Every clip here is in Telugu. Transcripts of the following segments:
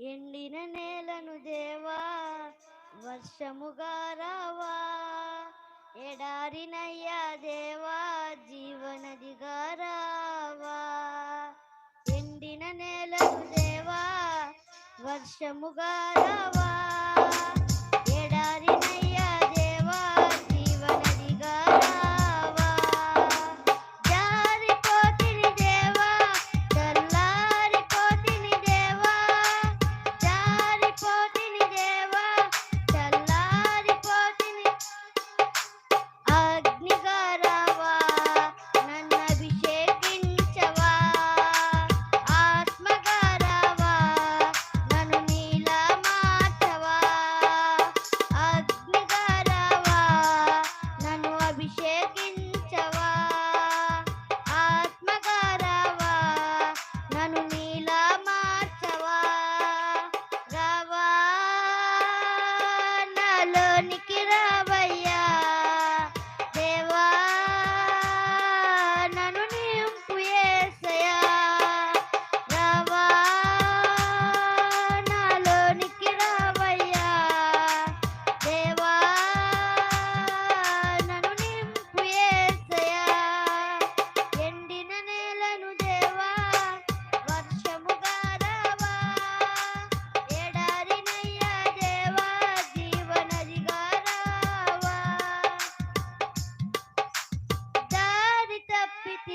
ఎండిన నేలను దేవా వర్షముగా రావా. ఎడారినయ్యా దేవా జీవనదిగా రావా. ఎండిన నేలను దేవా వర్షముగా రావా.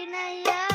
வினையா